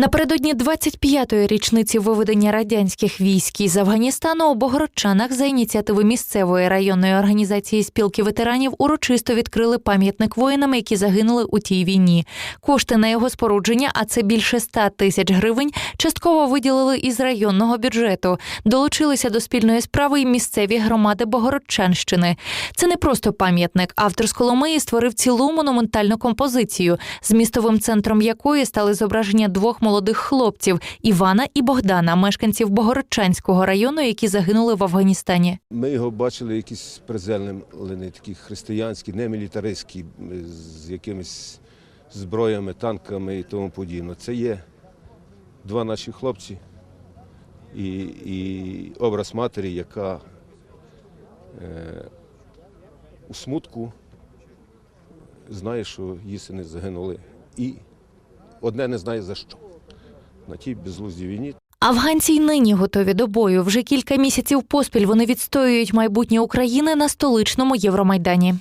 Напередодні 25-ї річниці виведення радянських військ із Афганістану у Богородчанах за ініціативи місцевої районної організації спілки ветеранів урочисто відкрили пам'ятник воїнам, які загинули у тій війні. Кошти на його спорудження, а це більше 100 тисяч гривень, частково виділили із районного бюджету. Долучилися до спільної справи і місцеві громади Богородчанщини. Це не просто пам'ятник. Автор з Коломиї створив цілу монументальну композицію, змістовим центром якої стали зображення двох молодих хлопців Івана і Богдана, мешканців Богородчанського району, які загинули в Афганістані. Ми його бачили якісь приземлені, такі християнські, не мілітаристські, з якимись зброями, танками і тому подібне. Це є два наші хлопці і, і образ матері, яка е, у смутку знає, що її сини загинули. І одне не знає за що. На тій безглуздій війні Афганці й нині готові до бою. Вже кілька місяців поспіль вони відстоюють майбутнє України на столичному Євромайдані.